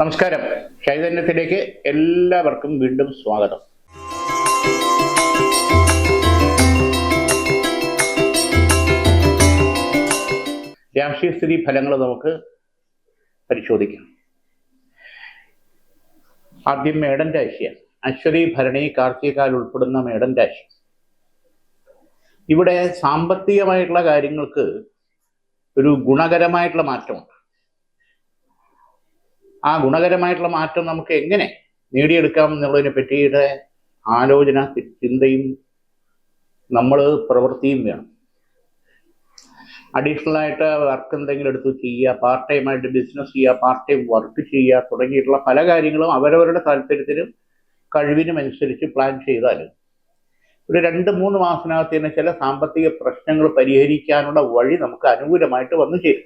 നമസ്കാരം. ചൈതന്യത്തിലേക്ക് എല്ലാവർക്കും വീണ്ടും സ്വാഗതം. രാഷ്ട്രീയ സ്ഥിതി ഫലങ്ങൾ നമുക്ക് പരിശോധിക്കാം. ആദ്യം മേടൻ രാശിയാണ്. അശ്വതി ഭരണി കാർത്തികാൽ ഉൾപ്പെടുന്ന മേടൻ രാശി. ഇവിടെ സാമ്പത്തികമായിട്ടുള്ള കാര്യങ്ങൾക്ക് ഒരു ഗുണകരമായിട്ടുള്ള മാറ്റമുണ്ട്. ആ ഗുണകരമായിട്ടുള്ള മാറ്റം നമുക്ക് എങ്ങനെ നേടിയെടുക്കാം എന്നുള്ളതിനെ പറ്റിയുടെ ആലോചന ചിന്തയും നമ്മൾ പ്രവൃത്തിയും വേണം. അഡീഷണൽ ആയിട്ട് വർക്ക് എന്തെങ്കിലും എടുത്ത് ചെയ്യുക പാർട്ട് ടൈം ആയിട്ട് ബിസിനസ് ചെയ്യുക പാർട്ട് ടൈം വർക്ക് ചെയ്യുക തുടങ്ങിയിട്ടുള്ള പല കാര്യങ്ങളും അവരവരുടെ താല്പര്യത്തിനും കഴിവിനും അനുസരിച്ച് പ്ലാൻ ചെയ്താൽ ഒരു രണ്ട് മൂന്ന് മാസത്തിനകത്ത് തന്നെ ചില സാമ്പത്തിക പ്രശ്നങ്ങൾ പരിഹരിക്കാനുള്ള വഴി നമുക്ക് അനുകൂലമായിട്ട് വന്നു ചേരും.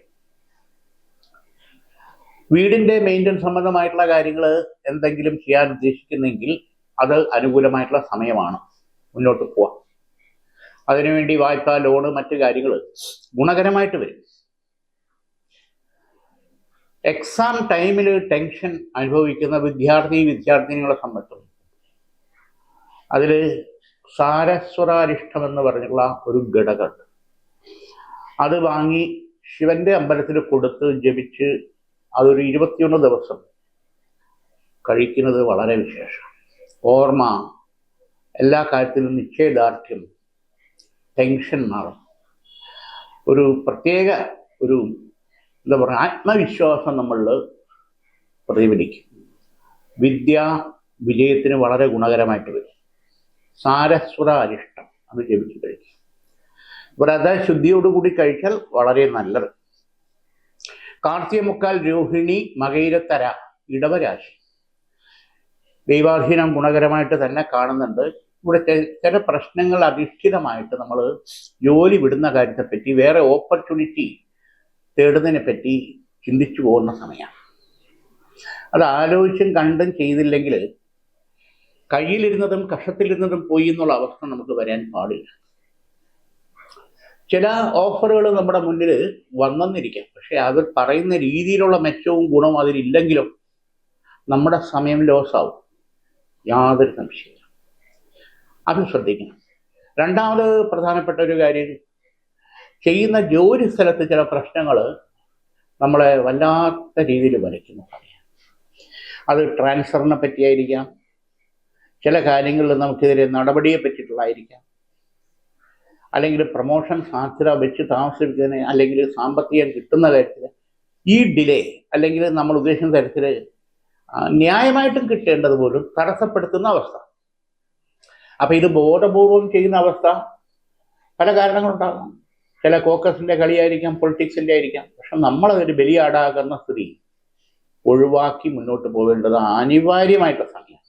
വീടിന്റെ മെയിന്റനൻസ് സംബന്ധമായിട്ടുള്ള കാര്യങ്ങൾ എന്തെങ്കിലും ചെയ്യാൻ ഉദ്ദേശിക്കുന്നെങ്കിൽ അത് അനുകൂലമായിട്ടുള്ള സമയമാണ് മുന്നോട്ട് പോവാം അതിനുവേണ്ടി വായ്പ ലോണ് മറ്റു കാര്യങ്ങൾ ഗുണകരമായിട്ട് വരും. എക്സാം ടൈമിൽ ടെൻഷൻ അനുഭവിക്കുന്ന വിദ്യാർത്ഥി വിദ്യാർത്ഥിനികളെ സംബന്ധിച്ചും അതിൽ സാരസ്വരാരിഷ്ടം എന്ന് പറഞ്ഞുള്ള ഒരു ഘടകമുണ്ട്. അത് വാങ്ങി ശിവന്റെ അമ്പലത്തിൽ കൊടുത്ത് ജപിച്ച് അതൊരു ഇരുപത്തിയൊന്ന് ദിവസം കഴിക്കുന്നത് വളരെ വിശേഷം. ഓർമ്മ എല്ലാ കാര്യത്തിലും നിശ്ചയദാർഢ്യം ടെൻഷൻ മാറും. ഒരു പ്രത്യേക ഒരു എന്താ പറയുക ആത്മവിശ്വാസം നമ്മളിൽ പ്രതിഫലിക്കും. വിദ്യ വിജയത്തിന് വളരെ ഗുണകരമായിട്ട് വരും. സാരസ്വത അരിഷ്ടം അത് ജപിച്ച് കഴിക്കും. വ്രതശുദ്ധിയോടുകൂടി കഴിച്ചാൽ വളരെ നല്ലത്. കാർത്തിക മുക്കാൽ രോഹിണി മകയിരത്തര ഇടവരാശി. ദൈവാധീനം ഗുണകരമായിട്ട് തന്നെ കാണുന്നുണ്ട്. ഇവിടെ ചില പ്രശ്നങ്ങൾ അധിഷ്ഠിതമായിട്ട് നമ്മൾ ജോലി വിടുന്ന കാര്യത്തെപ്പറ്റി വേറെ ഓപ്പർച്യൂണിറ്റി തേടുന്നതിനെ പറ്റി ചിന്തിച്ചു പോകുന്ന സമയമാണ് അത് ആലോചിച്ചും കണ്ടും ചെയ്തില്ലെങ്കിൽ കയ്യിലിരുന്നതും കഷത്തിലിരുന്നതും പോയി എന്നുള്ള അവസ്ഥ നമുക്ക് വരാൻ പാടില്ല. ചില ഓഫറുകൾ നമ്മുടെ മുന്നിൽ വന്നെന്നിരിക്കാം. പക്ഷെ അവർ പറയുന്ന രീതിയിലുള്ള മെച്ചവും ഗുണവും അതിലില്ലെങ്കിലും നമ്മുടെ സമയം ലോസാവും യാതൊരു സംശയമില്ല അത് ശ്രദ്ധിക്കണം. രണ്ടാമത് പ്രധാനപ്പെട്ട ഒരു കാര്യം ചെയ്യുന്ന ജോലി സ്ഥലത്ത് ചില പ്രശ്നങ്ങൾ നമ്മളെ വല്ലാത്ത രീതിയിൽ വരയ്ക്കുന്നു. അത് ട്രാൻസ്ഫറിനെ പറ്റിയായിരിക്കാം. ചില കാര്യങ്ങളിൽ നമുക്കെതിരെ നടപടിയെ പറ്റിയിട്ടുള്ളതായിരിക്കാം. അല്ലെങ്കിൽ പ്രൊമോഷൻ സാധ്യത വെച്ച് താമസിപ്പിക്കുന്നതിന് അല്ലെങ്കിൽ സാമ്പത്തികം കിട്ടുന്ന കാര്യത്തിൽ ഈ ഡിലേ അല്ലെങ്കിൽ നമ്മൾ ഉദ്ദേശിക്കുന്ന തരത്തിൽ ന്യായമായിട്ടും കിട്ടേണ്ടത് പോലും തടസ്സപ്പെടുത്തുന്ന അവസ്ഥ. അപ്പം ഇത് ബോധപൂർവം ചെയ്യുന്ന അവസ്ഥ പല കാരണങ്ങളുണ്ടാകാം. ചില കോക്കസിന്റെ കളിയായിരിക്കാം പൊളിറ്റിക്സിന്റെ ആയിരിക്കാം. പക്ഷെ നമ്മളതൊരു ബലിയാടാകുന്ന സ്ഥിതി ഒഴിവാക്കി മുന്നോട്ട് പോകേണ്ടത് അനിവാര്യമായിട്ടുള്ള സമയം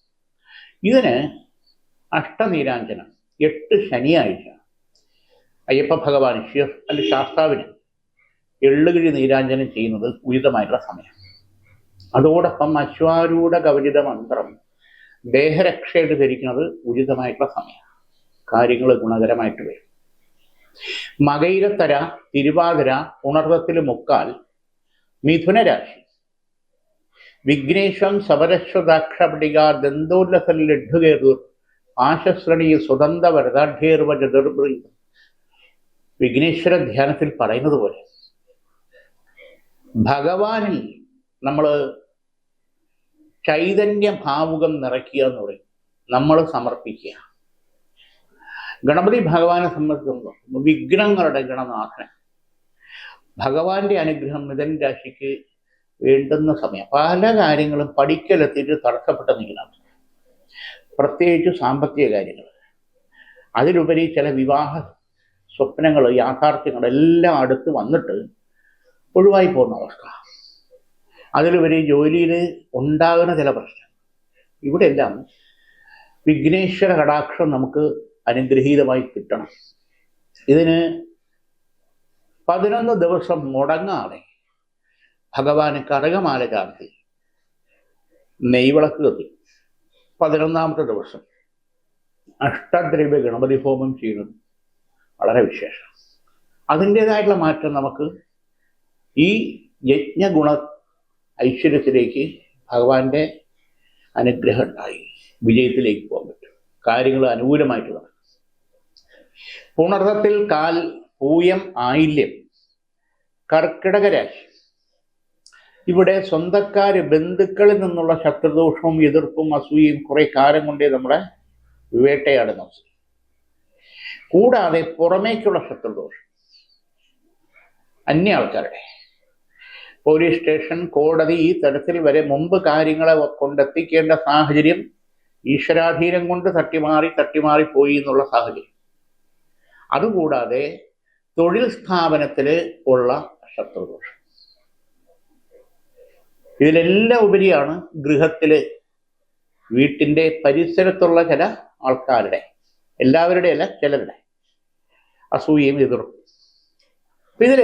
ഇതിന് അഷ്ടനീരാഞ്ജനം എട്ട് ശനിയാഴ്ച അയ്യപ്പ ഭഗവാൻ ശിവ അല്ലെ ശാസ്താവിന് എള്ളുകിഴി നീരാഞ്ജനം ചെയ്യുന്നത് ഉചിതമായിട്ടുള്ള സമയം. അതോടൊപ്പം അശ്വാരൂഢ കവചിത മന്ത്രം ദേഹരക്ഷയായിട്ട് ധരിക്കുന്നത് ഉചിതമായിട്ടുള്ള സമയം. കാര്യങ്ങൾ ഗുണകരമായിട്ട് വരും. മകയിലത്തര തിരുവാതിര ഉണർവത്തിൽ മുക്കാൽ മിഥുനരാശി. വിഘ്നേശ്വം സവരശ്വദാക്ഷപടിക ദന്തോല്ലസൽ ലഡ്ഡുകേർ ആശശ്രണി സ്വതന്ത്ര വരദാഢ്യേർവ ചതുർബ്രീതം വിഘ്നേശ്വര ധ്യാനത്തിൽ പറയുന്നത് പോലെ ഭഗവാനിൽ നമ്മൾ ചൈതന്യ ഭാവുകം നിറയ്ക്കുക എന്ന് പറയും. നമ്മൾ സമർപ്പിക്കുക. ഗണപതി ഭഗവാനെ സംബന്ധിച്ചിടത്തോളം വിഘ്നങ്ങളുടെ ഗണനാഥൻ. ഭഗവാന്റെ അനുഗ്രഹം മിഥൻ രാശിക്ക് വേണ്ടുന്ന സമയം. പല കാര്യങ്ങളും പഠിക്കലെത്തിയിട്ട് തടസ്സപ്പെട്ട് നിൽക്കുന്ന അവസ്ഥ പ്രത്യേകിച്ച് സാമ്പത്തിക കാര്യങ്ങൾ. അതിലുപരി ചില വിവാഹ സ്വപ്നങ്ങൾ യാഥാർത്ഥ്യങ്ങൾ എല്ലാം അടുത്ത് വന്നിട്ട് ഒഴിവായി പോകുന്ന അവസ്ഥ. അതിലുപരി ജോലിയിൽ ഉണ്ടാകുന്ന ചില പ്രശ്നം ഇവിടെയെല്ലാം വിഘ്നേശ്വര കടാക്ഷം നമുക്ക് അനുഗ്രഹീതമായി കിട്ടണം. ഇതിന് പതിനൊന്ന് ദിവസം മുടങ്ങാതെ ഭഗവാന് കടകമാല ചാർത്തി നെയ്വിളക്ക് കത്തി. പതിനൊന്നാമത്തെ ദിവസം അഷ്ടദ്രവ്യ ഗണപതി ഹോമം ചെയ്യുന്നത്. വളരെ വിശേഷം. അതിന്റെതായിട്ടുള്ള മാറ്റം നമുക്ക് ഈ യജ്ഞഗുണ ഐശ്വര്യത്തിലേക്ക് ഭഗവാന്റെ അനുഗ്രഹം ഉണ്ടായി. വിജയത്തിലേക്ക് പോകാൻ പറ്റും. കാര്യങ്ങൾ അനുകൂലമായിട്ട് നടക്കും പുണർത്തത്തിൽ കാൽ പൂയം ആയില്യം കർക്കിടക രാശി. ഇവിടെ സ്വന്തക്കാര് ബന്ധുക്കളിൽ നിന്നുള്ള ശത്രുദോഷവും എതിർപ്പും അസൂയയും കുറെ കാലം കൊണ്ടേ നമ്മളെ വേട്ടയാടുന്ന അവസ്ഥ. കൂടാതെ പുറമേക്കുള്ള ശത്രുദോഷം. അന്യ ആൾക്കാരുടെ പോലീസ് സ്റ്റേഷൻ കോടതി ഈ തരത്തിൽ വരെ മുമ്പ് കാര്യങ്ങളെ കൊണ്ടെത്തിക്കേണ്ട സാഹചര്യം ഈശ്വരാധീനം കൊണ്ട് തട്ടിമാറി തട്ടിമാറി പോയി എന്നുള്ള സാഹചര്യം. അതുകൂടാതെ തൊഴിൽ സ്ഥാപനത്തിൽ ഉള്ള ശത്രുദോഷം. ഇതിലെല്ലാം ഉപരിയാണ് ഗൃഹത്തിൽ വീട്ടിന്റെ പരിസരത്തുള്ള ചില ആൾക്കാരുടെ എല്ലാവരുടെ അല്ല ചിലരുടെ. അസൂയയും എതിർക്കും അപ്പൊ ഇതിൽ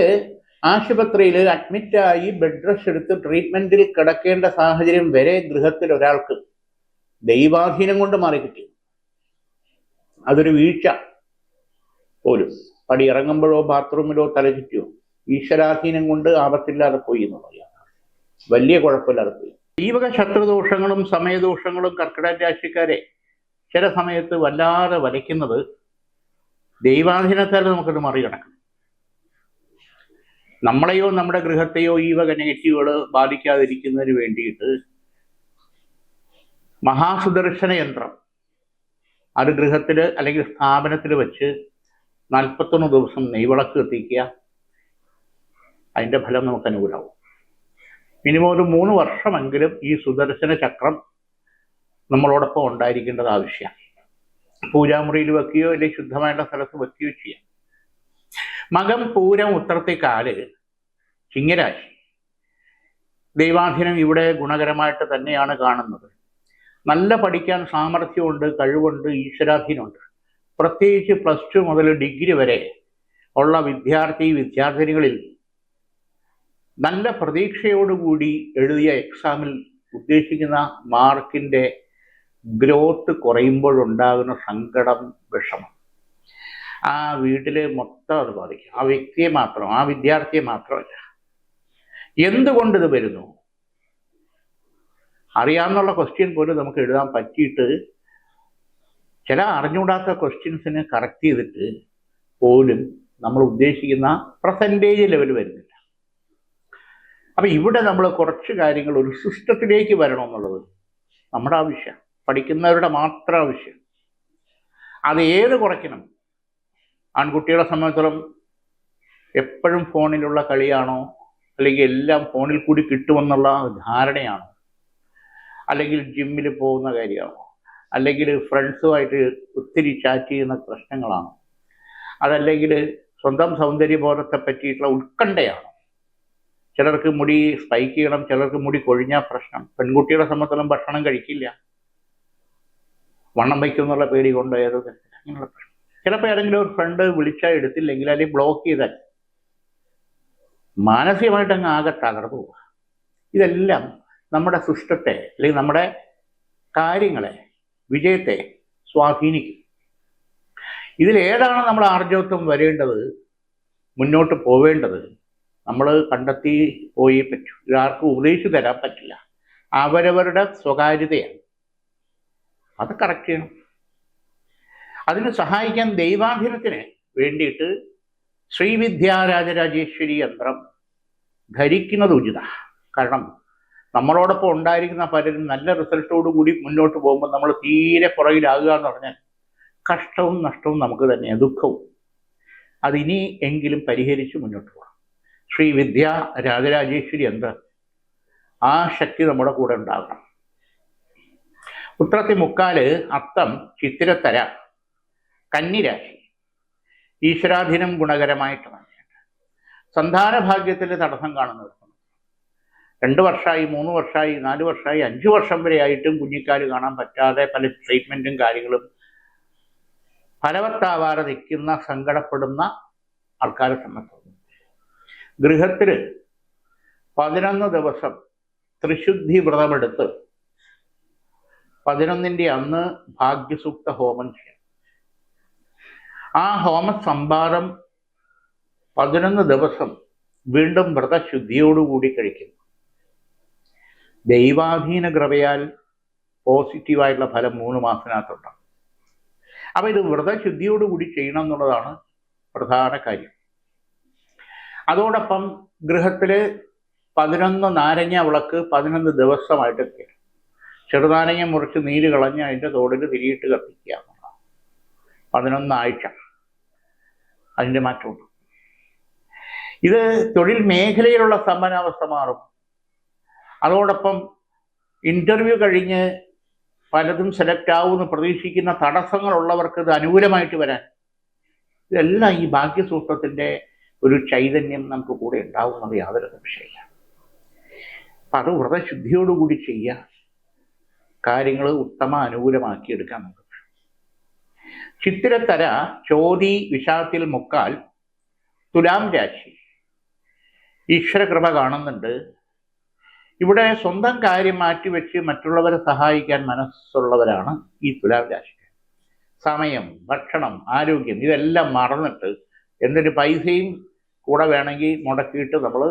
ആശുപത്രിയിൽ അഡ്മിറ്റായി ബെഡ് റെസ്റ്റ് എടുത്ത് ട്രീറ്റ്മെന്റിൽ കിടക്കേണ്ട സാഹചര്യം വരെ ഗൃഹത്തിൽ ഒരാൾക്ക് ദൈവാധീനം കൊണ്ട് മാറി കിട്ടി അതൊരു വീഴ്ച പോലും. പടി ഇറങ്ങുമ്പോഴോ ബാത്റൂമിലോ തലചുറ്റിയോ ഈശ്വരാധീനം കൊണ്ട് ആപത്തില്ലാതെ പോയി എന്ന് പറയാം. വലിയ കുഴപ്പമില്ലാതെ പോയി. ജീവക ശത്രുദോഷങ്ങളും സമയദോഷങ്ങളും കർക്കിടക രാശിക്കാരെ ചില സമയത്ത് വല്ലാതെ വലയ്ക്കുന്നത് ദൈവാധീനത്താൽ നമുക്കത് മറികടക്കണം നമ്മളെയോ നമ്മുടെ ഗൃഹത്തെയോ ഈ വക നെഗറ്റീവുകൾ ബാധിക്കാതിരിക്കുന്നതിന് വേണ്ടിയിട്ട് മഹാസുദർശന യന്ത്രം അത് ഗൃഹത്തിൽ അല്ലെങ്കിൽ സ്ഥാപനത്തിൽ വെച്ച് നാൽപ്പത്തൊന്ന് ദിവസം നെയ്വിളക്ക് എത്തിക്കുക അതിന്റെ ഫലം നമുക്ക് അനുകൂലമാവും മിനിമം ഒരു മൂന്ന് വർഷമെങ്കിലും ഈ സുദർശന ചക്രം നമ്മളോടൊപ്പം ഉണ്ടായിരിക്കേണ്ടത് ആവശ്യമാണ്. പൂജാമുറിയിൽ വെക്കുകയോ അല്ലെങ്കിൽ ശുദ്ധമായിട്ടുള്ള സ്ഥലത്ത് വെക്കുകയോ ചെയ്യാം. മകം പൂരം ഉത്രത്തിക്കാൽ ചിങ്ങരാശി. ദൈവാധീനം ഇവിടെ ഗുണകരമായിട്ട് തന്നെയാണ് കാണുന്നത്. നല്ല പഠിക്കാൻ സാമർഥ്യമുണ്ട് കഴിവുണ്ട് ഈശ്വരാധീനമുണ്ട്. പ്രത്യേകിച്ച് പ്ലസ് ടു മുതൽ ഡിഗ്രി വരെ ഉള്ള വിദ്യാർത്ഥി വിദ്യാർത്ഥിനികളിൽ നല്ല പ്രതീക്ഷയോടുകൂടി എഴുതിയ എക്സാമിൽ ഉദ്ദേശിക്കുന്ന മാർക്കിന്റെ ഗ്രോത്ത് കുറയുമ്പോഴുണ്ടാകുന്ന സങ്കടം വിഷമം. ആ വീട്ടിലെ മൊത്തം അത് ബാധിക്കും. ആ വ്യക്തിയെ മാത്രം ആ വിദ്യാർത്ഥിയെ മാത്രമല്ല. എന്തുകൊണ്ട് ഇത് വരുന്നു? അറിയാമെന്നുള്ള ക്വസ്റ്റ്യൻ പോലും നമുക്ക് എഴുതാൻ പറ്റിയിട്ട് ചില അറിഞ്ഞുകൂടാത്ത ക്വസ്റ്റ്യൻസിന് കറക്റ്റ് ചെയ്തിട്ട് പോലും നമ്മൾ ഉദ്ദേശിക്കുന്ന പെർസെന്റേജ് ലെവൽ വരുന്നില്ല. അപ്പം ഇവിടെ നമ്മൾ കുറച്ച് കാര്യങ്ങൾ ഒരു സിസ്റ്റത്തിലേക്ക് വരണമെന്നുള്ളത് നമ്മുടെ ആവശ്യം പഠിക്കുന്നവരുടെ മാത്രം ആവശ്യം. അത് ഏത് കുറയ്ക്കണം? ആൺകുട്ടികളെ സംബന്ധിച്ചിടത്തോളം എപ്പോഴും ഫോണിലുള്ള കളിയാണോ? അല്ലെങ്കിൽ എല്ലാം ഫോണിൽ കൂടി കിട്ടുമെന്നുള്ള ധാരണയാണോ? അല്ലെങ്കിൽ ജിമ്മിൽ പോകുന്ന കാര്യമാണോ? അല്ലെങ്കിൽ ഫ്രണ്ട്സുമായിട്ട് ഒത്തിരി ചാറ്റ് ചെയ്യുന്ന പ്രശ്നങ്ങളാണോ? അതല്ലെങ്കിൽ സ്വന്തം സൗന്ദര്യബോധത്തെ പറ്റിയിട്ടുള്ള ഉത്കണ്ഠയാണോ? ചിലർക്ക് മുടി സ്പൈക്ക് ചെയ്യണം ചിലർക്ക് മുടി കൊഴിഞ്ഞ പ്രശ്നം. പെൺകുട്ടികളെ സംബന്ധിച്ചിടത്തോളം ഭക്ഷണം കഴിക്കില്ല. വണ്ണം വയ്ക്കും എന്നുള്ള പേടി കൊണ്ട് ഏതോ അങ്ങനെയുള്ള പ്രശ്നം ചിലപ്പോൾ ഏതെങ്കിലും ഒരു ഫ്രണ്ട് വിളിച്ചാൽ എടുത്തില്ലെങ്കിൽ അല്ലെങ്കിൽ ബ്ലോക്ക് ചെയ്താൽ മാനസികമായിട്ട് അങ്ങ് ആകെ തകർന്നു പോവുക. ഇതെല്ലാം നമ്മുടെ സിസ്റ്റത്തെ അല്ലെങ്കിൽ നമ്മുടെ കാര്യങ്ങളെ വിജയത്തെ സ്വാധീനിക്കും. ഇതിലേതാണ് നമ്മൾ ആർജവത്വം വരേണ്ടത് മുന്നോട്ട് പോവേണ്ടത്? നമ്മൾ കണ്ടെത്തി പോയി പറ്റൂ. ഇതാർക്കും ഉപദേശിച്ചു തരാൻ പറ്റില്ല. അവരവരുടെ സ്വകാര്യതയാണ്. അത് കറക്റ്റ് ചെയ്യണം. അതിന് സഹായിക്കാൻ ദൈവാധീനത്തിന് വേണ്ടിയിട്ട് ശ്രീവിദ്യാരാജരാജേശ്വരി യന്ത്രം ധരിക്കുന്നത് ഉചിത. കാരണം നമ്മളോടൊപ്പം ഉണ്ടായിരിക്കുന്ന പലരും നല്ല റിസൾട്ടോടു കൂടി മുന്നോട്ട് പോകുമ്പോൾ നമ്മൾ തീരെ പുറകിലാകുക എന്ന് പറഞ്ഞാൽ കഷ്ടവും നഷ്ടവും നമുക്ക് തന്നെയാണ് ദുഃഖവും. അതിനി എങ്കിലും പരിഹരിച്ച് മുന്നോട്ട് പോകണം. ശ്രീ വിദ്യ രാജരാജേശ്വരി എന്ത് ആ ശക്തി നമ്മുടെ കൂടെ ഉണ്ടാകണം. ഉത്രത്തി മുക്കാൽ അത്തം ചിത്തിരത്തര കന്നിരാശി. ഈശ്വരാധീനം ഗുണകരമായിട്ടാണ് സന്താന ഭാഗ്യത്തിൽ തടസ്സം കാണുന്നവർ രണ്ട് വർഷമായി മൂന്ന് വർഷമായി നാല് വർഷമായി അഞ്ച് വർഷം വരെ ആയിട്ടും കുഞ്ഞിക്കാൽ കാണാൻ പറ്റാതെ പല ട്രീറ്റ്മെന്റും കാര്യങ്ങളും ഫലവത്താവാതെ നിൽക്കുന്ന സങ്കടപ്പെടുന്ന ആൾക്കാരെ സംബന്ധിച്ചു ഗൃഹത്തിൽ പതിനൊന്ന് ദിവസം ത്രിശുദ്ധി വ്രതമെടുത്ത് പതിനൊന്നിന്റെ അന്ന് ഭാഗ്യസൂക്ത ഹോമം ചെയ്യണം. ആ ഹോമ സംഭാരം പതിനൊന്ന് ദിവസം വീണ്ടും വ്രതശുദ്ധിയോടുകൂടി കഴിക്കുന്നു ദൈവാധീന കൃപയാൽ പോസിറ്റീവായിട്ടുള്ള ഫലം മൂന്ന് മാസത്തിനകത്തുണ്ടാകും. അപ്പൊ ഇത് വ്രതശുദ്ധിയോടുകൂടി ചെയ്യണം എന്നുള്ളതാണ് പ്രധാന കാര്യം. അതോടൊപ്പം ഗൃഹത്തിൽ പതിനൊന്ന് നാരങ്ങ വിളക്ക് പതിനൊന്ന് ദിവസമായിട്ട് ചെറുനാരങ്ങ മുറിച്ച് നീര് കളഞ്ഞ് അതിന്റെ തോടിൽ തിരിയിട്ട് കത്തിക്കുക. പതിനൊന്നാഴ്ച. അതിന്റെ മാറ്റമുണ്ട്. ഇത് തൊഴിൽ മേഖലയിലുള്ള സമ്പന്നാവസ്ഥ മാറും. അതോടൊപ്പം ഇന്റർവ്യൂ കഴിഞ്ഞ് പലതും സെലക്ട് ആവുമെന്ന് പ്രതീക്ഷിക്കുന്ന തടസ്സങ്ങളുള്ളവർക്ക് ഇത് അനുകൂലമായിട്ട് വരാൻ ഇതെല്ലാം ഈ ഭാഗ്യസൂത്രത്തിന്റെ ഒരു ചൈതന്യം നമുക്ക് കൂടെ ഉണ്ടാവുന്നത് യാതൊരു സംശയമില്ല അപ്പം അത് വ്രതശുദ്ധിയോടുകൂടി ചെയ്യുക. കാര്യങ്ങൾ ഉത്തമ അനുകൂലമാക്കി എടുക്കാൻ നമുക്ക് ചിത്തിരത്തര ചോതി വിഷാത്തിൽ മുക്കാൽ തുലാം രാശി. ഈശ്വരകൃപ കാണുന്നുണ്ട്. ഇവിടെ സ്വന്തം കാര്യം മാറ്റിവെച്ച് മറ്റുള്ളവരെ സഹായിക്കാൻ മനസ്സുള്ളവരാണ് ഈ തുലാം രാശി സമയം ഭക്ഷണം ആരോഗ്യം ഇതെല്ലാം മറന്നിട്ട് എന്തൊരു പൈസയും കൂടെ വേണമെങ്കിൽ മുടക്കിയിട്ട് നമ്മൾ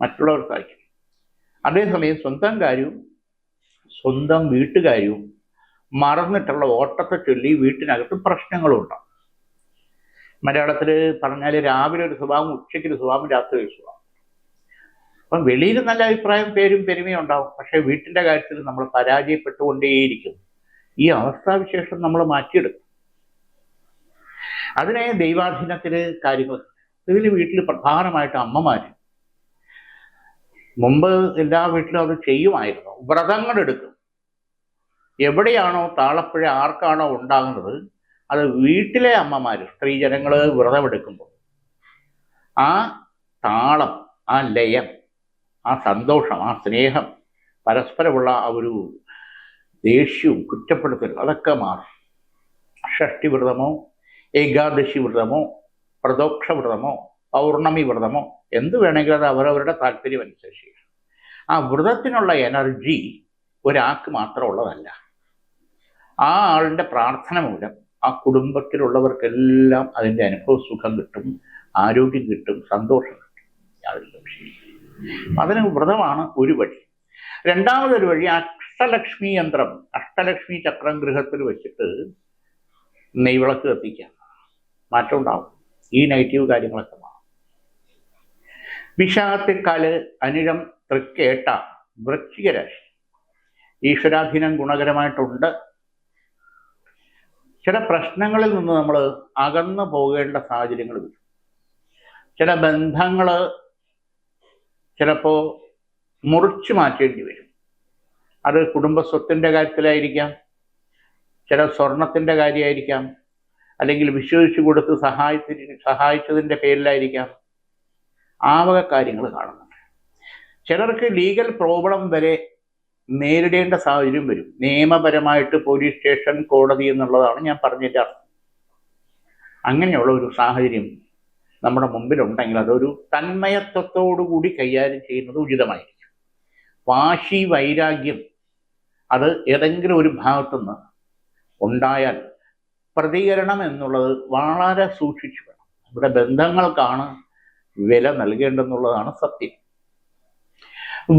മറ്റുള്ളവർ സഹായിക്കും. അതേസമയം സ്വന്തം കാര്യവും സ്വന്തം വീട്ടുകാര്യവും മറന്നിട്ടുള്ള ഓട്ടത്തെ ചൊല്ലി വീട്ടിനകത്ത് പ്രശ്നങ്ങളും ഉണ്ടാവും മലയാളത്തിൽ പറഞ്ഞാൽ രാവിലെ ഒരു സ്വഭാവം ഉച്ചയ്ക്ക് ഒരു സ്വഭാവം രാത്രി ഒരു സ്വഭാവം. അപ്പം വെളിയിൽ നല്ല അഭിപ്രായം പേരും പെരുമയും ഉണ്ടാവും. പക്ഷേ വീട്ടിന്റെ കാര്യത്തിൽ നമ്മൾ പരാജയപ്പെട്ടുകൊണ്ടേയിരിക്കും. ഈ അവസ്ഥാവിശേഷം നമ്മൾ മാറ്റിയെടുക്കും. അതിനെ ദൈവാധീനത്തിൽ കാര്യങ്ങൾ. ഇതിൽ വീട്ടിൽ പ്രധാനമായിട്ട് അമ്മമാർ മുമ്പ് എല്ലാ വീട്ടിലും അത് ചെയ്യുമായിരുന്നു. വ്രതങ്ങൾ എടുക്കും. എവിടെയാണോ താളപ്പുഴ ആർക്കാണോ ഉണ്ടാകുന്നത് അത് വീട്ടിലെ അമ്മമാർ സ്ത്രീജനങ്ങൾ വ്രതമെടുക്കുമ്പോൾ ആ താളം ആ ലയം ആ സന്തോഷം ആ സ്നേഹം പരസ്പരമുള്ള ആ ഒരു ദേഷ്യവും കുറ്റപ്പെടുത്തലും അതൊക്കെ മാറും. ഷഷ്ടി വ്രതമോ ഏകാദശി വ്രതമോ പ്രദോക്ഷ വ്രതമോ പൗർണമി വ്രതമോ എന്ത് വേണമെങ്കിലും അത് അവരവരുടെ താല്പര്യം അനുസരിച്ച് ആ വ്രതത്തിനുള്ള എനർജി ഒരാൾക്ക് മാത്രമുള്ളതല്ല. ആ ആളിന്റെ പ്രാർത്ഥന മൂലം ആ കുടുംബത്തിലുള്ളവർക്കെല്ലാം അതിന്റെ അനുഭവ സുഖം കിട്ടും ആരോഗ്യം കിട്ടും സന്തോഷം കിട്ടും. യാതൊരു സംശയമില്ല അതിന് വ്രതമാണ് ഒരു വഴി. രണ്ടാമതൊരു വഴി അഷ്ടലക്ഷ്മി യന്ത്രം അഷ്ടലക്ഷ്മി ചക്രം ഗൃഹത്തിൽ വെച്ചിട്ട് നെയ്വിളക്ക് കത്തിക്കാം മാറ്റം ഉണ്ടാവും. ഈ നെഗറ്റീവ് കാര്യങ്ങളൊക്കെ മാറും വിഷാദത്തെക്കാൽ അനിഴം തൃക്കേട്ട വൃശ്ചികരാശി. ഈശ്വരാധീനം ഗുണകരമായിട്ടുണ്ട്. ചില പ്രശ്നങ്ങളിൽ നിന്ന് നമ്മൾ അകന്നു പോകേണ്ട സാഹചര്യങ്ങൾ വരും. ചില ബന്ധങ്ങൾ ചിലപ്പോൾ മുറിച്ചു മാറ്റേണ്ടി വരും. അത് കുടുംബസ്വത്തിന്റെ കാര്യത്തിലായിരിക്കാം ചില സ്വർണത്തിന്റെ കാര്യമായിരിക്കാം അല്ലെങ്കിൽ വിശ്വസിച്ചു കൊടുത്ത് സഹായത്തിന് സഹായിച്ചതിന്റെ പേരിലായിരിക്കാം. ആ വക കാര്യങ്ങൾ കാണുന്നുണ്ട്. ചിലർക്ക് ലീഗൽ പ്രോബ്ലം വരെ നേരിടേണ്ട സാഹചര്യം വരും. നിയമപരമായിട്ട് പോലീസ് സ്റ്റേഷൻ കോടതി എന്നുള്ളതാണ് ഞാൻ പറഞ്ഞതിന്റെ അർത്ഥം. അങ്ങനെയുള്ള ഒരു സാഹചര്യം നമ്മുടെ മുമ്പിലുണ്ടെങ്കിൽ അതൊരു തന്മയത്വത്തോടുകൂടി കൈകാര്യം ചെയ്യുന്നത് ഉചിതമായിരിക്കും. വാശി വൈരാഗ്യം അത് ഏതെങ്കിലും ഒരു ഭാഗത്തുനിന്ന് ഉണ്ടായാൽ പ്രതികരണം എന്നുള്ളത് വളരെ സൂക്ഷിച്ചു വേണം. ഇവിടെ ബന്ധങ്ങൾക്കാണ് വില നൽകേണ്ടെന്നുള്ളതാണ് സത്യം.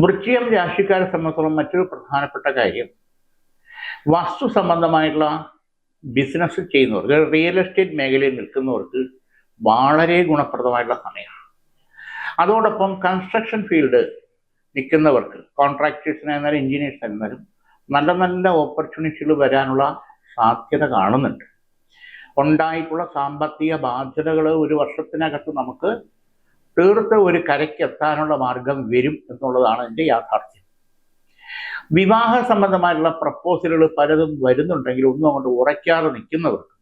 വൃശ്ചികം രാശിക്കാരെ സംബന്ധിച്ചോളം മറ്റൊരു പ്രധാനപ്പെട്ട കാര്യം വസ്തു സംബന്ധമായിട്ടുള്ള ബിസിനസ് ചെയ്യുന്നവർക്ക് റിയൽ എസ്റ്റേറ്റ് മേഖലയിൽ നിൽക്കുന്നവർക്ക് വളരെ ഗുണപ്രദമായിട്ടുള്ള സമയമാണ്. അതോടൊപ്പം കൺസ്ട്രക്ഷൻ ഫീൽഡ് നിൽക്കുന്നവർക്ക് കോൺട്രാക്ടേഴ്സിനായിരുന്നാലും എഞ്ചിനീയേഴ്സ് ആയിരുന്നാലും നല്ല നല്ല ഓപ്പർച്യൂണിറ്റികൾ വരാനുള്ള സാധ്യത കാണുന്നുണ്ട്. ഉണ്ടായിട്ടുള്ള സാമ്പത്തിക ബാധ്യതകൾ ഒരു വർഷത്തിനകത്ത് നമുക്ക് തീർത്ത് ഒരു കരയ്ക്ക് എത്താനുള്ള മാർഗം വരും എന്നുള്ളതാണ് എന്റെ യാഥാർത്ഥ്യം. വിവാഹ സംബന്ധമായിട്ടുള്ള പ്രപ്പോസലുകൾ പലതും വരുന്നുണ്ടെങ്കിൽ ഒന്നും അങ്ങോട്ട് ഉറയ്ക്കാതെ നിൽക്കുന്നവർക്ക്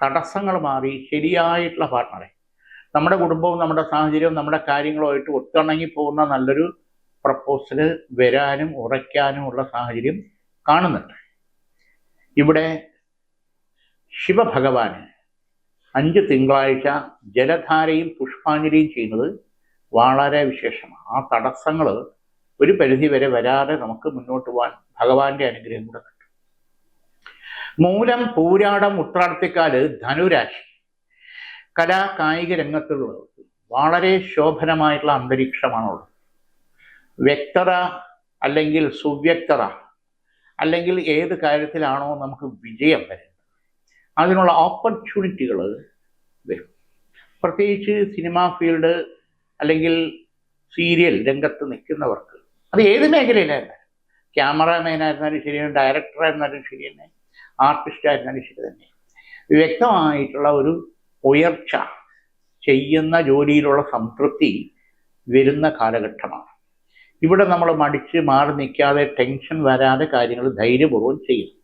തടസ്സങ്ങൾ മാറി ശരിയായിട്ടുള്ള പാർട്ട്ണറെ നമ്മുടെ കുടുംബവും നമ്മുടെ സാഹചര്യവും നമ്മുടെ കാര്യങ്ങളുമായിട്ട് ഒത്തിണങ്ങി പോകുന്ന നല്ലൊരു പ്രപ്പോസൽ വരാനും ഉറയ്ക്കാനും ഉള്ള സാഹചര്യം കാണുന്നുണ്ട്. ഇവിടെ ശിവഭഗവാന് അഞ്ച് തിങ്കളാഴ്ച ജലധാരയും പുഷ്പാഞ്ജലിയും ചെയ്യുന്നത് വളരെ വിശേഷമാണ്. ആ തടസ്സങ്ങൾ ഒരു പരിധി വരെ വരാതെ നമുക്ക് മുന്നോട്ട് പോകാൻ ഭഗവാന്റെ അനുഗ്രഹം കൂടെ കിട്ടും. മൂലം പൂരാടം ഉത്രാടത്തിക്കാൽ ധനുരാശി. കലാ കായിക രംഗത്തുള്ളവർക്ക് വളരെ ശോഭനമായിട്ടുള്ള അന്തരീക്ഷമാണുള്ളത്. വ്യക്തത അല്ലെങ്കിൽ സുവ്യക്തത അല്ലെങ്കിൽ ഏത് കാര്യത്തിലാണോ നമുക്ക് വിജയം വരുന്നത് അതിനുള്ള ഓപ്പർച്യൂണിറ്റികൾ വരും. പ്രത്യേകിച്ച് സിനിമാ ഫീൽഡ് അല്ലെങ്കിൽ സീരിയൽ രംഗത്ത് നിൽക്കുന്നവർക്ക്. അത് ഏത് മേഖലയിലായിരുന്നാലും ക്യാമറാമാൻ ആയിരുന്നാലും ശരി ഡയറക്ടർ ആയിരുന്നാലും ശരി തന്നെ ആർട്ടിസ്റ്റ് ആയിരുന്നാലും ശരി തന്നെ വ്യക്തമായിട്ടുള്ള ഒരു ഉയർച്ച ചെയ്യുന്ന ജോലിയിലുള്ള സംതൃപ്തി വരുന്ന കാലഘട്ടമാണ്. ഇവിടെ നമ്മൾ മടിച്ച് മാറി നിൽക്കാതെ ടെൻഷൻ വരാതെ കാര്യങ്ങൾ ധൈര്യപൂർവം ചെയ്യും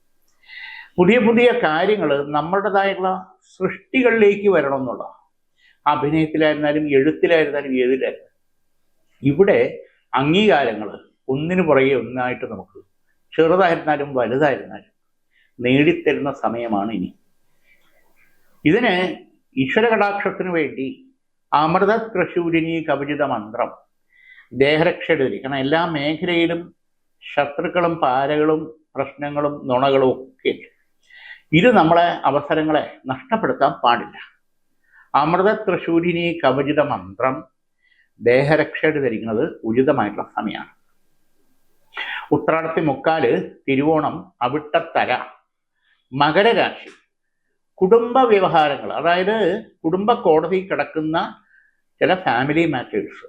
പുതിയ പുതിയ കാര്യങ്ങൾ നമ്മുടേതായുള്ള സൃഷ്ടികളിലേക്ക് വരണം എന്നുള്ള അഭിനയത്തിലായിരുന്നാലും എഴുത്തിലായിരുന്നാലും ഏതിലായിരുന്നാലും. ഇവിടെ അംഗീകാരങ്ങൾ ഒന്നിനു പുറകെ ഒന്നായിട്ട് നമുക്ക് ചെറുതായിരുന്നാലും വലുതായിരുന്നാലും നേടിത്തരുന്ന സമയമാണ് ഇനി. ഇതിന് ഈശ്വര കടാക്ഷത്തിന് വേണ്ടി അമൃത തൃശൂരിനി കവിചിത മന്ത്രം ദേഹരക്ഷയുടെ കാരണം എല്ലാ മേഖലയിലും ശത്രുക്കളും പാരകളും പ്രശ്നങ്ങളും നുണകളും ഒക്കെ ഇത് നമ്മളെ അവസരങ്ങളെ നഷ്ടപ്പെടുത്താൻ പാടില്ല. അമൃത തൃശൂരിനി കവചിത മന്ത്രം ദേഹരക്ഷയുടെ ധരിക്കുന്നത് ഉചിതമായിട്ടുള്ള സമയമാണ്. ഉത്രാടത്തി മുക്കാൽ തിരുവോണം അവിട്ടത്തര മകരരാശി കുടുംബ വ്യവഹാരങ്ങൾ. അതായത് കുടുംബ കോടതി കിടക്കുന്ന ചില ഫാമിലി മാറ്റേഴ്സ്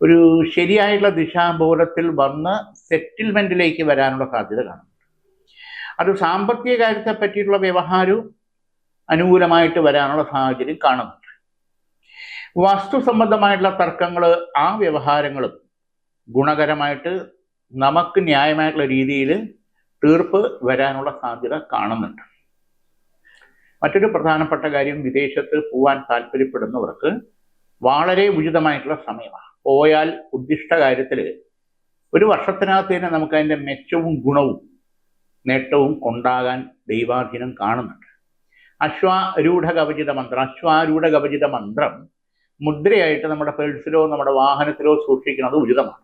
ഒരു ശരിയായിട്ടുള്ള ദിശാബോധത്തിൽ വന്ന് സെറ്റിൽമെന്റിലേക്ക് വരാനുള്ള സാധ്യത കാണുന്നുണ്ട് അത് സാമ്പത്തിക കാര്യത്തെ പറ്റിയിട്ടുള്ള വ്യവഹാരവും അനുകൂലമായിട്ട് വരാനുള്ള സാഹചര്യം കാണുന്നുണ്ട്. വസ്തു സംബന്ധമായിട്ടുള്ള തർക്കങ്ങൾ ആ വ്യവഹാരങ്ങളും ഗുണകരമായിട്ട് നമുക്ക് ന്യായമായിട്ടുള്ള രീതിയിൽ തീർപ്പ് വരാനുള്ള സാധ്യത കാണുന്നുണ്ട്. മറ്റൊരു പ്രധാനപ്പെട്ട കാര്യം വിദേശത്ത് പോവാൻ താല്പര്യപ്പെടുന്നവർക്ക് വളരെ ഉചിതമായിട്ടുള്ള സമയമാണ്. പോയാൽ ഉദ്ദിഷ്ട കാര്യത്തിൽ ഒരു വർഷത്തിനകത്ത് തന്നെ നമുക്ക് അതിന്റെ മെച്ചവും ഗുണവും നേട്ടവും ഉണ്ടാകാൻ ദൈവാധീനം കാണുന്നുണ്ട്. അശ്വാരൂഢ കവചിത മന്ത്രം അശ്വാരൂഢ കവചിത മന്ത്രം മുദ്രയായിട്ട് നമ്മുടെ പേഴ്സിലോ നമ്മുടെ വാഹനത്തിലോ സൂക്ഷിക്കുന്നത് ഉചിതമാണ്.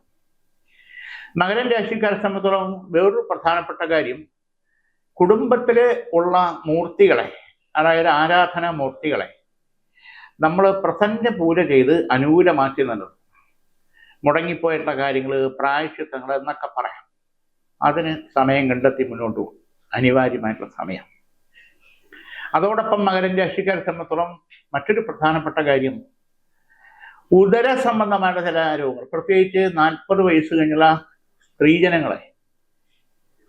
മകരൻ രാശിക്കാരെ സംബന്ധിച്ചോളം വേറൊരു പ്രധാനപ്പെട്ട കാര്യം കുടുംബത്തിൽ ഉള്ള മൂർത്തികളെ അതായത് ആരാധനാ മൂർത്തികളെ നമ്മൾ പ്രസന്ന പൂജ ചെയ്ത് അനുകൂലമാക്കി നിലനിർത്തും മുടങ്ങിപ്പോയിട്ടുള്ള കാര്യങ്ങൾ പ്രായശിത്തങ്ങൾ എന്നൊക്കെ പറയാം. അതിന് സമയം കണ്ടെത്തി മുന്നോട്ട് പോകും. അനിവാര്യമായിട്ടുള്ള സമയം. അതോടൊപ്പം മകരൻ രാശിക്കാരെ സംബന്ധിച്ചോളം മറ്റൊരു പ്രധാനപ്പെട്ട കാര്യം ഉദര സംബന്ധമായിട്ടുള്ള ചില രോഗങ്ങൾ പ്രത്യേകിച്ച് നാൽപ്പത് വയസ്സ് കഴിഞ്ഞുള്ള സ്ത്രീജനങ്ങളെ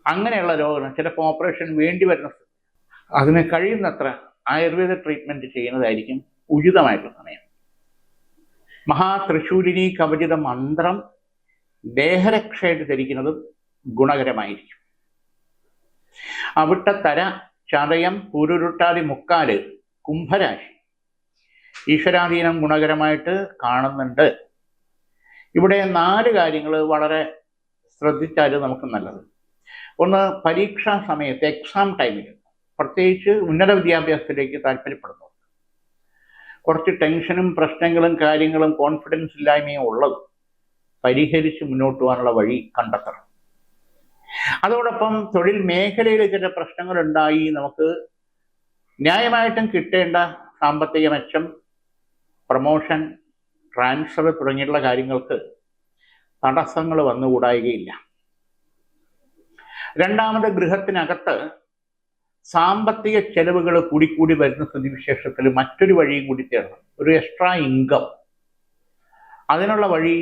അങ്ങനെയുള്ള രോഗങ്ങൾ ചിലപ്പോൾ ഓപ്പറേഷൻ വേണ്ടി വരുന്ന അതിന് കഴിയുന്നത്ര ആയുർവേദ ട്രീറ്റ്മെന്റ് ചെയ്യുന്നതായിരിക്കും ഉചിതമായിട്ടുള്ള സമയം. മഹാ മഹാതൃശൂലിനി കവചിത മന്ത്രം ദേഹരക്ഷയായിട്ട് ധരിക്കുന്നതും ഗുണകരമായിരിക്കും. തര ചതയം പുരുരുട്ടാതി മുക്കാൽ കുംഭരാശി. ഈശ്വരാധീനം ഗുണകരമായിട്ട് കാണുന്നുണ്ട്. ഇവിടെ നാല് കാര്യങ്ങൾ വളരെ ശ്രദ്ധിച്ചാൽ നമുക്ക് നല്ലത്. ഒന്ന് പരീക്ഷാ സമയത്ത് എക്സാം ടൈമിൽ പ്രത്യേകിച്ച് ഉന്നത വിദ്യാഭ്യാസത്തിലേക്ക് താല്പര്യപ്പെടുന്നു കുറച്ച് ടെൻഷനും പ്രശ്നങ്ങളും കാര്യങ്ങളും കോൺഫിഡൻസ് ഇല്ലായ്മയും ഉള്ളത് പരിഹരിച്ച് മുന്നോട്ട് പോകാനുള്ള വഴി കണ്ടെത്തണം. അതോടൊപ്പം തൊഴിൽ മേഖലയിൽ ചില പ്രശ്നങ്ങൾ ഉണ്ടായി നമുക്ക് ന്യായമായിട്ടും കിട്ടേണ്ട സാമ്പത്തിക മെച്ചം പ്രൊമോഷൻ ട്രാൻസ്ഫർ തുടങ്ങിയിട്ടുള്ള കാര്യങ്ങൾക്ക് തടസ്സങ്ങൾ വന്നുകൂടായികയില്ല. രണ്ടാമത് ഗൃഹത്തിനകത്ത് സാമ്പത്തിക ചെലവുകൾ കൂടിക്കൂടി വരുന്ന സ്ഥിതിവിശേഷത്തിൽ മറ്റൊരു വഴിയും കൂടി തേടണം ഒരു എക്സ്ട്രാ ഇൻകം അതിനുള്ള വഴി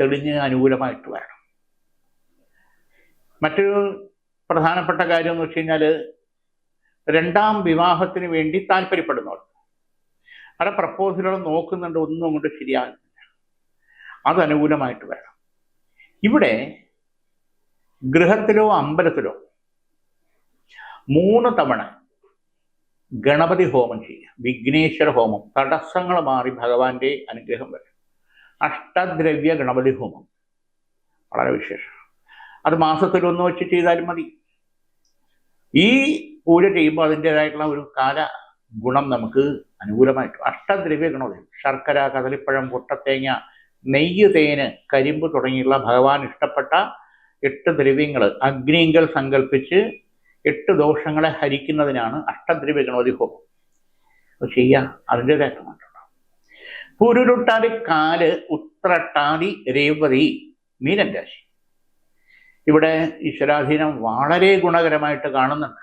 തെളിഞ്ഞ് അനുകൂലമായിട്ട് വരണം. മറ്റൊരു പ്രധാനപ്പെട്ട കാര്യം എന്ന് വെച്ച് കഴിഞ്ഞാൽ രണ്ടാം വിവാഹത്തിന് വേണ്ടി താല്പര്യപ്പെടുന്നവർ. അവിടെ പ്രപ്പോസലുകൾ നോക്കുന്നുണ്ട് ഒന്നും അങ്ങോട്ട് ശരിയാകുന്നില്ല. അത് അനുകൂലമായിട്ട് വരണം. ഇവിടെ ഗൃഹത്തിലോ അമ്പലത്തിലോ മൂന്ന് തവണ ഗണപതി ഹോമം ചെയ്യുക. വിഘ്നേശ്വര ഹോമം. തടസ്സങ്ങൾ മാറി ഭഗവാന്റെ അനുഗ്രഹം വരും. അഷ്ടദ്രവ്യ ഗണപതി ഹോമം. വളരെ വിശേഷം. അത് മാസത്തിൽ ഒന്ന് വെച്ച് ചെയ്താലും മതി. ഈ പൂജ ചെയ്യുമ്പോൾ അതിന്റെതായിട്ടുള്ള ഒരു കാല ഗുണം നമുക്ക് അനുകൂലമായിട്ട്. അഷ്ടദ്രവ്യ ഗണപതി ശർക്കര കദളിപ്പഴം പൊട്ടത്തേങ്ങ നെയ്യ് തേന് കരിമ്പ് തുടങ്ങിയുള്ള ഭഗവാൻ ഇഷ്ടപ്പെട്ട എട്ട് ദ്രവ്യങ്ങൾ അഗ്നിങ്കൽ സങ്കല്പിച്ച് എട്ട് ദോഷങ്ങളെ ഹരിക്കുന്നതിനാണ് അഷ്ടദ്രവ്യ ഗണപതി ഹോമം. അത് ചെയ്യാം. അതിന്റെതായിട്ട് മാറ്റമുണ്ടാവും. പുരുരുട്ടാതി കാൽ ഉത്രട്ടാതി രേവതി മീനൻ രാശി. ഇവിടെ ഈശ്വരാധീനം വളരെ ഗുണകരമായിട്ട് കാണുന്നുണ്ട്.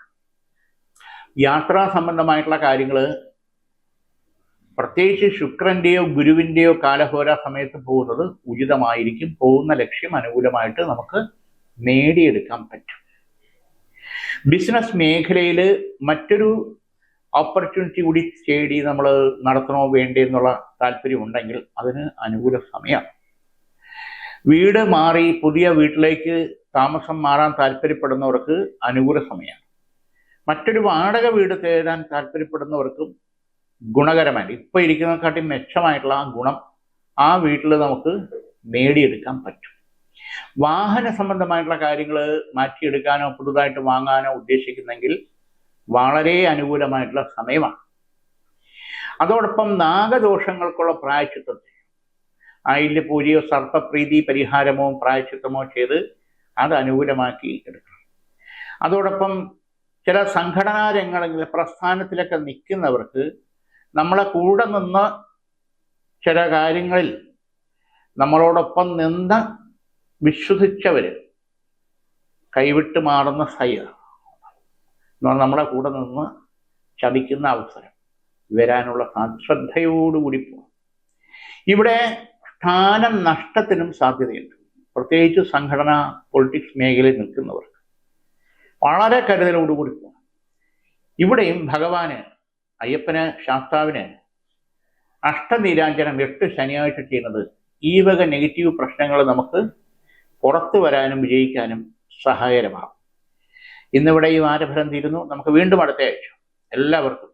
യാത്രാ സംബന്ധമായിട്ടുള്ള കാര്യങ്ങൾ പ്രത്യേകിച്ച് ശുക്രന്റെയോ ഗുരുവിന്റെയോ കാലഹോര സമയത്ത് പോകുന്നത് ഉചിതമായിരിക്കും പോകുന്ന ലക്ഷ്യം അനുകൂലമായിട്ട് നമുക്ക് നേടിയെടുക്കാൻ പറ്റും. ബിസിനസ് മേഖലയിൽ മറ്റൊരു ഓപ്പർച്യൂണിറ്റി കൂടി തേടി നമ്മൾ നടത്തണോ വേണ്ടേ എന്നുള്ള താല്പര്യം ഉണ്ടെങ്കിൽ അതിന് അനുകൂല സമയമാണ് വീട് മാറി പുതിയ വീട്ടിലേക്ക് താമസം മാറാൻ താല്പര്യപ്പെടുന്നവർക്ക് അനുകൂല സമയമാണ്. മറ്റൊരു വാടക വീട് തേടാൻ താല്പര്യപ്പെടുന്നവർക്കും ഗുണകരമായിട്ട് ഇപ്പൊ ഇരിക്കുന്നതിനെക്കാട്ടി മെച്ചമായിട്ടുള്ള ആ ഗുണം ആ വീട്ടിൽ നമുക്ക് നേടിയെടുക്കാൻ പറ്റും. വാഹന സംബന്ധമായിട്ടുള്ള കാര്യങ്ങൾ മാറ്റിയെടുക്കാനോ പുതുതായിട്ട് വാങ്ങാനോ ഉദ്ദേശിക്കുന്നെങ്കിൽ വളരെ അനുകൂലമായിട്ടുള്ള സമയമാണ്. അതോടൊപ്പം നാഗദോഷങ്ങൾക്കുള്ള പ്രായച്ചിത്തത്തെ ആയില്യ പൂജയോ സർപ്പപ്രീതി പരിഹാരമോ പ്രായച്ചിത്തമോ ചെയ്ത് അത് അനുകൂലമാക്കി എടുക്കണം. അതോടൊപ്പം ചില സംഘടനാ രംഗങ്ങളിൽ പ്രസ്ഥാനത്തിലൊക്കെ നിൽക്കുന്നവർക്ക് നമ്മളെ കൂടെ നിന്ന് ചില കാര്യങ്ങളിൽ നമ്മളോടൊപ്പം നിന്ന് വിശ്വസിച്ചവർ കൈവിട്ട് മാറുന്ന സൈ നമ്മളെ കൂടെ നിന്ന് ചതിക്കുന്ന അവസരം. വരാനുള്ള ശ്രദ്ധയോടുകൂടി പോകും ഇവിടെ സ്ഥാനം നഷ്ടത്തിനും സാധ്യതയുണ്ട്. പ്രത്യേകിച്ച് സംഘടന പൊളിറ്റിക്സ് മേഖലയിൽ നിൽക്കുന്നവർക്ക് വളരെ കരുതലോടുകൂടി പോകണം ഇവിടെയും ഭഗവാന് അയ്യപ്പന് ശാസ്താവിന് അഷ്ടനീരാഞ്ജനം എട്ട് ശനിയാഴ്ച ചെയ്യുന്നത് ഈ വക നെഗറ്റീവ് പ്രശ്നങ്ങൾ നമുക്ക് പുറത്തു വരാനും വിജയിക്കാനും സഹായകരമാകും. ഇന്നിവിടെ ഈ വാരഫലം തീരുന്നു. നമുക്ക് വീണ്ടും അടുത്ത ആഴ്ച. എല്ലാവർക്കും